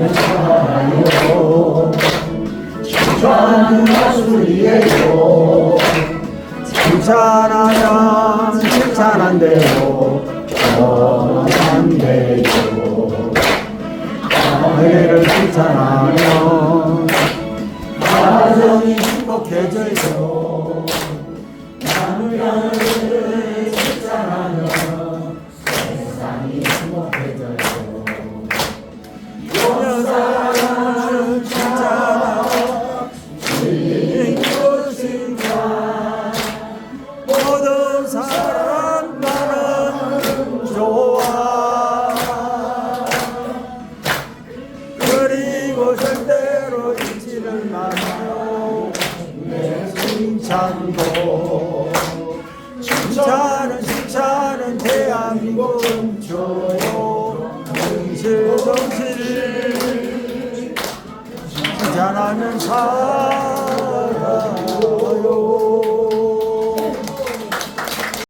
나요 주차는 가술이에요 주차나야 주차난데요 변한데요 아내를 주차나면 가정이 행복해져요 나누려는 그리고 절대로 잊지를 마요. 내 칭찬도 칭찬은 칭찬은 대한민국 줘요. 정실 정실 칭찬하면 사